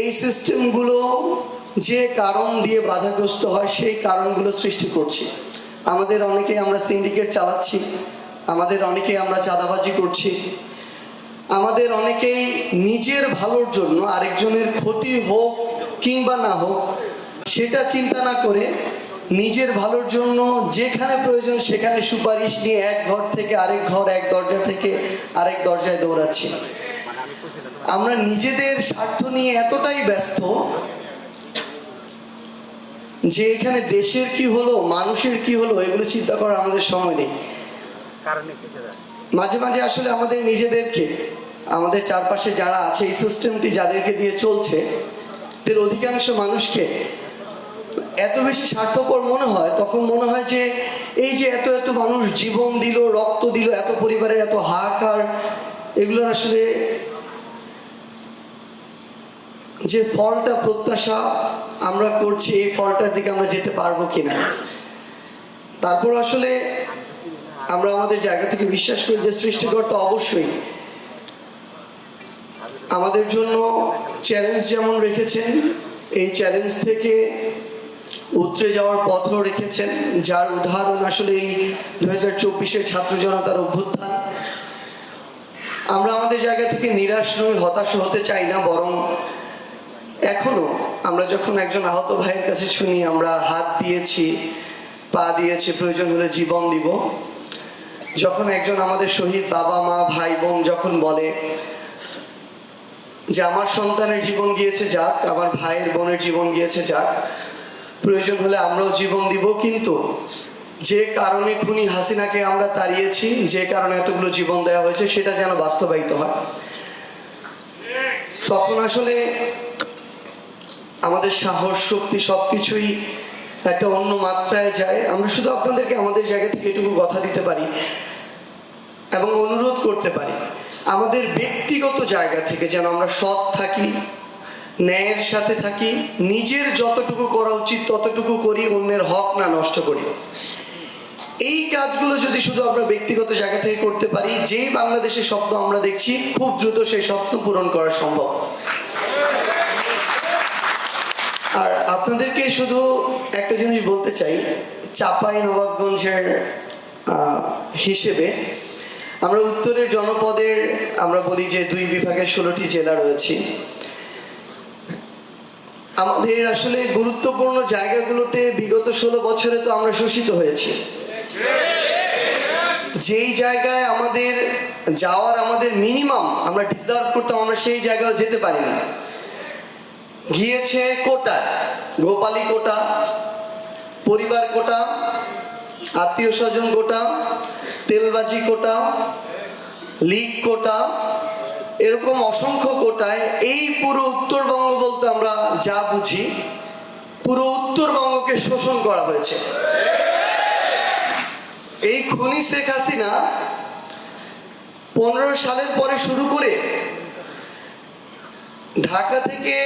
এই সিস্টেমগুলো যে কারণ দিয়ে বাধাগ্রস্ত হয়, সেই কারণগুলো সৃষ্টি করছি। আমাদের অনেকে আমরা সিন্ডিকেট চালাচ্ছি, আমাদের অনেকে আমরা চাঁদাবাজি করছি, আমাদের অনেকেই নিজের ভালোর জন্য আরেকজনের ক্ষতি হোক কিংবা না হোক, সেটা চিন্তা না করে নিজের ভালোর জন্য যেখানে প্রয়োজন সেখানে সুপারিশ নিয়ে এক ঘর থেকে আরেক ঘর, এক দরজা থেকে আরেক দরজায় দৌড়াচ্ছি। আমরা নিজেদের স্বার্থ নিয়ে এতটাই ব্যস্ত যে এখানে দেশের কি হলো মানুষের কি হলো এগুলো চিন্তা করার আমাদের সময় নেই। মাঝে মাঝে আসলে আমাদের নিজেদেরকে আমাদের চারপাশে যারা আছে এই সিস্টেমটি যাদেরকে দিয়ে চলছে এদের অধিকাংশ মানুষকে এত বেশি স্বার্থপর মনে হয় তখন মনে হয় যে এই যে এত এত মানুষ জীবন দিল রক্ত দিল এত পরিবারের এত হাহাকার এগুলোর আসলে যে ফলটা প্রত্যাশা আমরা করছি, এই ফলটার দিকে আমরা যেতে পারব কিনা। তারপর আসলে আমরা আমাদের জায়গা থেকে বিশ্বাস করি যে সৃষ্টিকর্তা অবশ্যই আমাদের জন্য চ্যালেঞ্জ যেমন রেখেছেন, এই চ্যালেঞ্জ থেকে উতরে যাওয়ার পথও রেখেছেন, যার উদাহরণ আসলে এই দু হাজার চব্বিশের ছাত্র জনতার অভ্যুত্থান। আমরা আমাদের জায়গা থেকে নিরাশ নই, হতাশ হতে চাই না, বরং এখনও আমরা যখন একজন আহত ভাইয়ের কাছে শুনি, আমরা হাত দিয়েছি, পা দিয়েছি, প্রয়োজন হলে জীবন দিব। যখন একজন আমাদের শহীদ বাবা, মা, ভাই, বোন যখন বলে যে, আমার সন্তানের জীবন গিয়েছে যাক, আমার ভাইয়ের বোনের জীবন গিয়েছে যাক, প্রয়োজন হলে আমরাও জীবন দিব। কিন্তু যে কারণে খুনি হাসিনাকে আমরা তাড়িয়েছি, যে কারণে এতগুলো জীবন দেওয়া হয়েছে, সেটা যেন বাস্তবায়িত হয়। তখন আসলে আমাদের সাহস, শক্তি সবকিছুই একটা অন্য মাত্রায় যায়। আমরা শুধু আপনাদেরকে আমাদের জায়গা থেকে এটুকু কথা দিতে পারি এবং অনুরোধ করতে পারি, আমাদের ব্যক্তিগত জায়গা থেকে যেন আমরা সৎ থাকি, ন্যায়ের সাথে থাকি, নিজের যতটুকু করা উচিত ততটুকু করি, অন্যের হক না নষ্ট করি। এই কাজগুলো যদি শুধু আমরা ব্যক্তিগত জায়গা থেকে করতে পারি, যেই বাংলাদেশের স্বপ্ন আমরা দেখছি, খুব দ্রুত সেই স্বপ্ন পূরণ করা সম্ভব। আপনাদেরকে শুধু একটা জিনিস বলতে চাই, চাপাই নবাবগঞ্জের হিসেবে আমরা উত্তরের জনপদের, আমরা বলি যে দুই বিভাগের ষোলোটি জেলা রয়েছে। আমাদের আসলে গুরুত্বপূর্ণ জায়গাগুলোতে বিগত ষোলো বছরে তো আমরা শোষিত হয়েছি। যেই জায়গায় আমাদের যাওয়ার আমাদের মিনিমাম আমরা ডিজার্ভ করতাম আমরা সেই জায়গায় যেতে পারি না। গিয়েছে কোটায় গোপালী কোটা, পরিবার কোটা, আত্মীয় স্বজন কোটা, তেলবাজি কোটা, লিগ কোটা, এরকম অসংখ্য কোটায় এই পুরো উত্তরবঙ্গ বলতে আমরা যা বুঝি, পুরো উত্তরবঙ্গকে শোষণ করা হয়েছে। এই খুনি শেখ হাসিনা পনেরো সালের পরে শুরু করে ঢাকা থেকে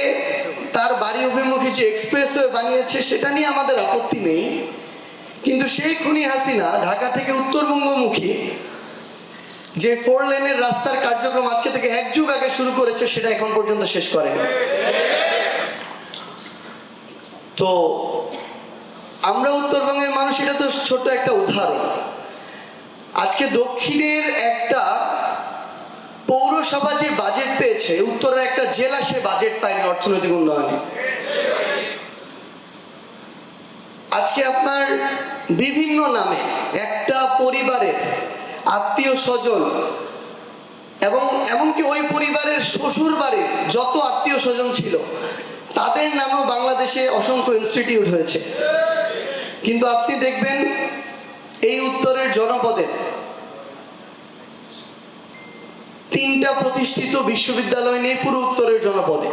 তার বাড়ি অভিমুখী যে এক্সপ্রেস এক্সপ্রেসওয়ে বানিয়েছে, সেটা নিয়ে আমাদের আপত্তি নেই। কিন্তু সেই খুনি হাসিনা ঢাকা থেকে উত্তরবঙ্গমুখী যে ফোর লেনের রাস্তার কার্যক্রম আজকে থেকে এক যুগ আগে শুরু করেছে, সেটা এখন পর্যন্ত শেষ করেনি। তো আমরা উত্তরবঙ্গের মানুষ, এটা তো ছোট্ট একটা উদাহরণ। আজকে দক্ষিণের একটা পৌরসভা যে বাজেট পেয়েছে উত্তরের একটা জেলা সে বাজেট পায়নি অর্থনৈতিক উন্নয়নে। আজকে আপনার বিভিন্ন নামে একটা পরিবারের আত্মীয় স্বজন এবং এমনকি ওই পরিবারের শ্বশুর বাড়ির যত আত্মীয় স্বজন ছিল, তাদের নামেও বাংলাদেশে অসংখ্য ইনস্টিটিউট হয়েছে। কিন্তু আপনি দেখবেন, এই উত্তরের জনপদে তিনটা প্রতিষ্ঠিত বিশ্ববিদ্যালয় নেই পুরো উত্তরের জনপদে।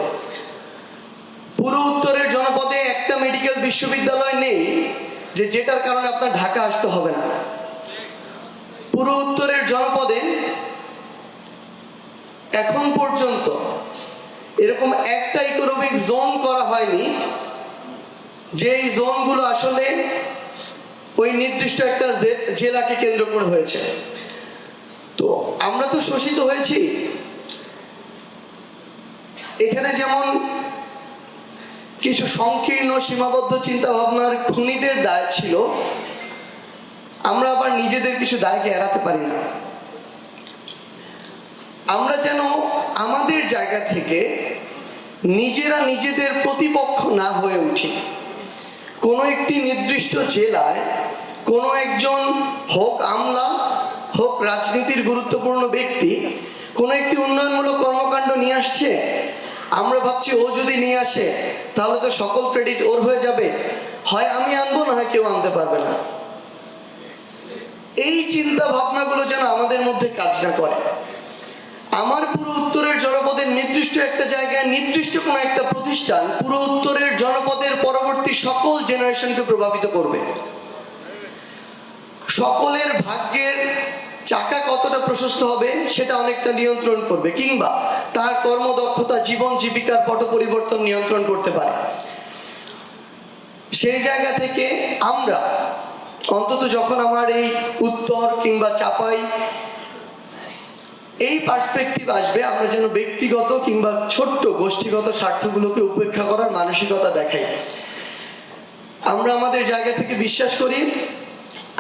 পুরো উত্তরের জনপদে একটা মেডিকেল বিশ্ববিদ্যালয় নেই যে যেটার কারণে আপনার ঢাকা আসতে হবে না। পুরো উত্তরের জনপদে এখন পর্যন্ত এরকম একটা ইকোনমিক জোন করা হয়নি যে জোনগুলো আসলে ওই নির্দিষ্ট একটা জেলাকে কেন্দ্র করে হয়েছে। আমরা তো শোষিত হয়েছি। এখানে যেমন কিছু সংকীর্ণ সীমাবদ্ধ চিন্তা ভাবনার খুনিদের দায় ছিল, আমরা আবার নিজেদের কিছু দায়কে এড়াতে পারি না। আমরা যেন আমাদের জায়গা থেকে নিজেরা নিজেদের প্রতিপক্ষ না হয়ে উঠি। কোনো একটি নির্দিষ্ট জেলায় কোনো একজন হোক আমলা হোক রাজনীতির গুরুত্বপূর্ণ ব্যক্তি, কোনো একটি উন্নয়নমূলক কর্মকাণ্ড নিয়ে আসছে, আমরা ভাবছি ও যদি নিয়ে আসে, তাহলে তো সকল ক্রেডিট ওর হয়ে যাবে। হয় আমি আনব, না হয় কেউ আনতে পারবে না। এই চিন্তা ভাবনাগুলো যেন আমাদের মধ্যে কাজ না করে। আমার পুরো উত্তরের জনপদের নির্দিষ্ট একটা জায়গায় নির্দিষ্ট কোনো একটা প্রতিষ্ঠান পুরো উত্তরের জনপদের পরবর্তী সকল জেনারেশনকে প্রভাবিত করবে। সকলের ভাগ্যের চাকা কতটা প্রশস্ত হবে সেটা অনেকটা নিয়ন্ত্রণ করবে, কিংবা তার কর্মদক্ষতা জীবন জীবিকার পট পরিবর্তন নিয়ন্ত্রণ করতে পারে। সেই জায়গা থেকে আমরা অন্তত যখন আমার এই উত্তর কিংবা চাপাই এই পার্সপেক্টিভ আসবে, আমরা যেন ব্যক্তিগত কিংবা ছোট্ট গোষ্ঠীগত স্বার্থগুলোকে উপেক্ষা করার মানসিকতা দেখাই। আমরা আমাদের জায়গা থেকে বিশ্বাস করি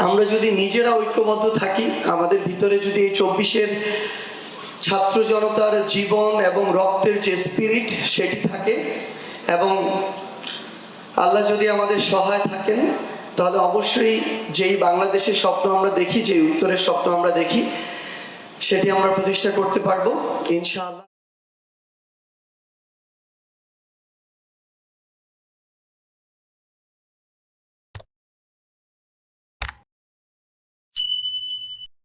আমরা যদি নিজেরা ঐক্যবদ্ধ থাকি, আমাদের ভিতরে যদি এই চব্বিশের ছাত্র জনতার জীবন এবং রক্তের যে স্পিরিট সেটি থাকে, এবং আল্লাহ যদি আমাদের সহায় থাকেন, তাহলে অবশ্যই যেই বাংলাদেশের স্বপ্ন আমরা দেখি যে উত্তরের স্বপ্ন আমরা দেখি, সেটি আমরা প্রতিষ্ঠা করতে পারব, ইনশাআল্লাহ।